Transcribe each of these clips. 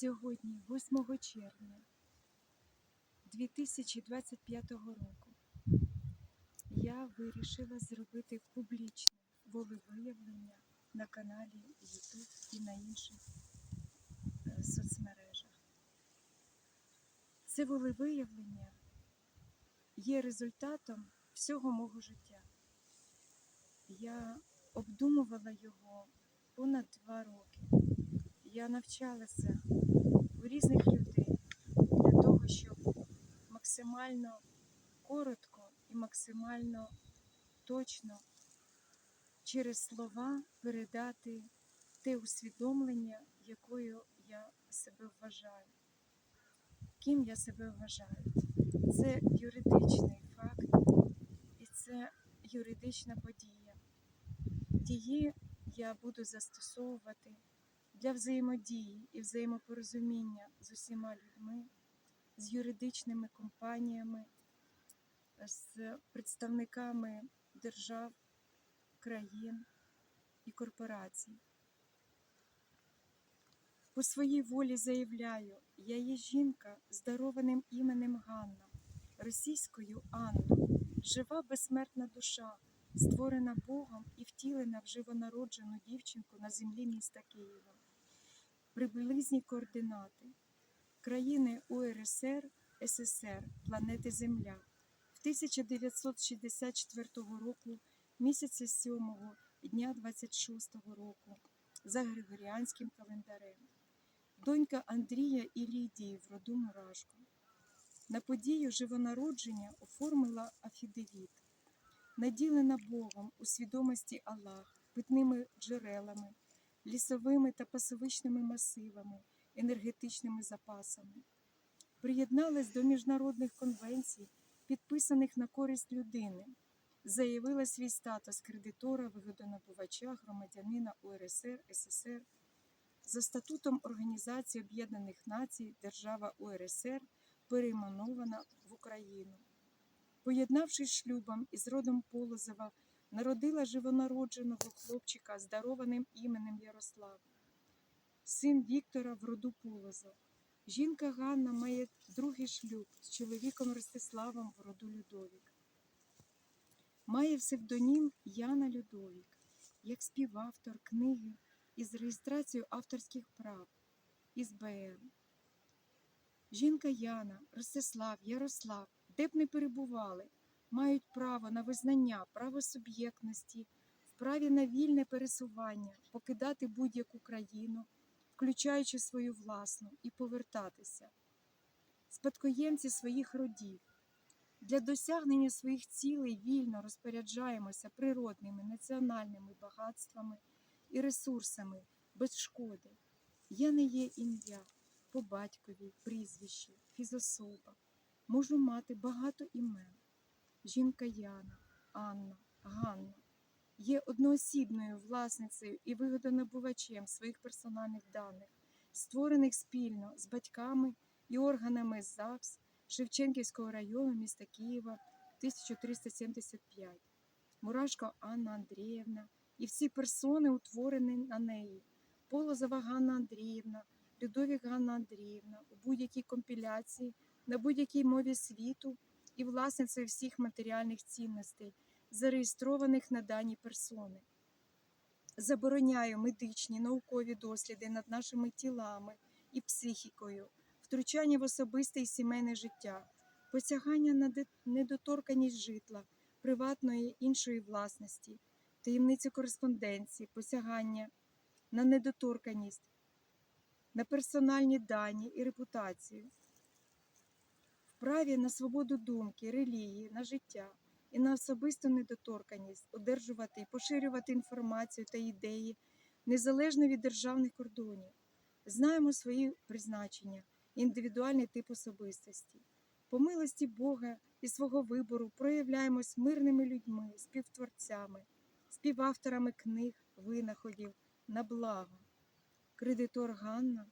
Сьогодні, 8 червня 2025 року, я вирішила зробити публічне волевиявлення на каналі YouTube і на інших е, соцмережах. Це волевиявлення є результатом всього мого життя. Я обдумувала його понад два роки. Я навчалася у різних людей для того, щоб максимально коротко і максимально точно через слова передати те усвідомлення, якою я себе вважаю. Ким я себе вважаю? Це юридичний факт і це юридична подія. Її я буду застосовувати для взаємодії і взаємопорозуміння з усіма людьми, з юридичними компаніями, з представниками держав, країн і корпорацій. По своїй волі заявляю, я є жінка з дарованим іменем Ганна, російською Анна, жива безсмертна душа, створена Богом і втілена в живонароджену дівчинку на землі міста Києва. Приблизні координати країни УРСР, СССР, планети Земля в 1964 року, місяця 7 дня 26 року за Григоріанським календарем. Донька Андрія і Лідії в роду Мурашко. На подію живонародження оформила афідевіт, наділена Богом у свідомості Аллах, питними джерелами, лісовими та пасовичними масивами, енергетичними запасами. Приєдналась до міжнародних конвенцій, підписаних на користь людини, заявила свій статус кредитора, вигодонабувача, громадянина УРСР, СССР. За статутом Організації Об'єднаних Націй держава УРСР перейменована в Україну. Поєднавшись шлюбом із родом Полозова, народила живонародженого хлопчика з дарованим іменем Ярослав, син Віктора в роду Полозов. Жінка Ганна має другий шлюб з чоловіком Ростиславом в роду Людовік. Має псевдонім Яна Людовік, як співавтор книги із реєстрацією авторських прав із БР. Жінка Яна, Ростислав, Ярослав, де б не перебували, мають право на визнання правосуб'єктності, в праві на вільне пересування, покидати будь-яку країну, включаючи свою власну, і повертатися, спадкоємці своїх родів. Для досягнення своїх цілей вільно розпоряджаємося природними національними багатствами і ресурсами без шкоди. Я не є ім'я по батькові, прізвищі, фізособа. Можу мати багато імен. Жінка Яна, Анна, Ганна є одноосібною власницею і вигодонабувачем своїх персональних даних, створених спільно з батьками і органами ЗАГС Шевченківського району міста Києва 1375. Мурашко Анна Андріївна і всі персони, утворені на неї. Полозова Ганна Андріївна, Людовік Ганна Андріївна у будь-якій компіляції, на будь-якій мові світу і власницею всіх матеріальних цінностей, зареєстрованих на дані персони. Забороняю медичні наукові досліди над нашими тілами і психікою, втручання в особисте і сімейне життя, посягання на недоторканість житла, приватної іншої власності, таємниці кореспонденції, посягання на недоторканість, на персональні дані і репутацію, вправі на свободу думки, релігії, на життя і на особисту недоторканість, одержувати і поширювати інформацію та ідеї незалежно від державних кордонів. Знаємо свої призначення, індивідуальний тип особистості. По милості Бога і свого вибору проявляємось мирними людьми, співтворцями, співавторами книг, винаходів на благо. Кредитор Ганна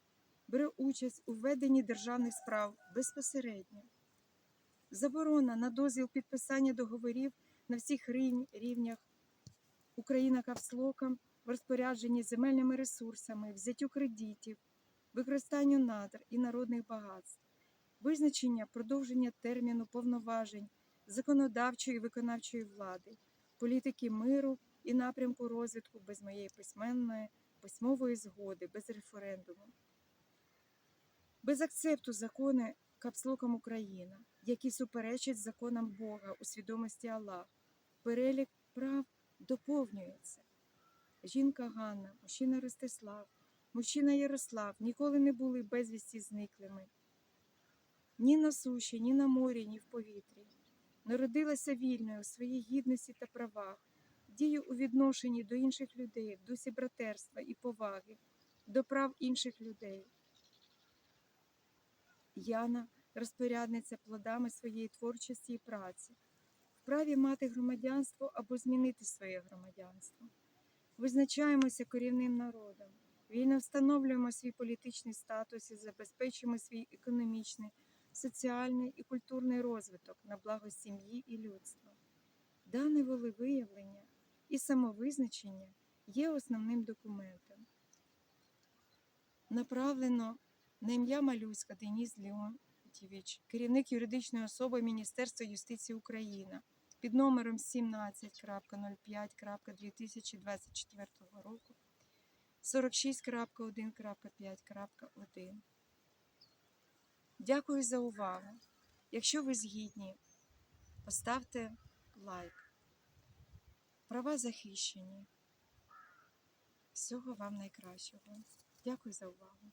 бере участь у веденні державних справ безпосередньо. Заборона на дозвіл підписання договорів на всіх рівнях. Україна капслоком в розпорядженні земельними ресурсами, взяттю кредитів, використанню надр і народних багатств, визначення продовження терміну повноважень законодавчої і виконавчої влади, політики миру і напрямку розвитку без моєї письменної письмової згоди, без референдуму, без акцепту закони капслоком Україна, які суперечать законам Бога у свідомості Аллах. Перелік прав доповнюється. Жінка Ганна, мужчина Ростислав, мужчина Ярослав ніколи не були безвісті зниклими. Ні на суші, ні на морі, ні в повітрі. Народилася вільною у своїй гідності та правах, дію у відношенні до інших людей, в дусі братерства і поваги, до прав інших людей. Яна розпорядниця плодами своєї творчості і праці, вправі мати громадянство або змінити своє громадянство. Визначаємося корінним народом, вільно встановлюємо свій політичний статус і забезпечуємо свій економічний, соціальний і культурний розвиток на благо сім'ї і людства. Дане волевиявлення і самовизначення є основним документом. Направлено на ім'я Малюська Деніс Леонтьєвич, керівник юридичної особи Міністерства юстиції України під номером 17.05.2024 року 46.1.5.1. Дякую за увагу. Якщо ви згідні, поставте лайк. Права захищені. Всього вам найкращого. Дякую за увагу.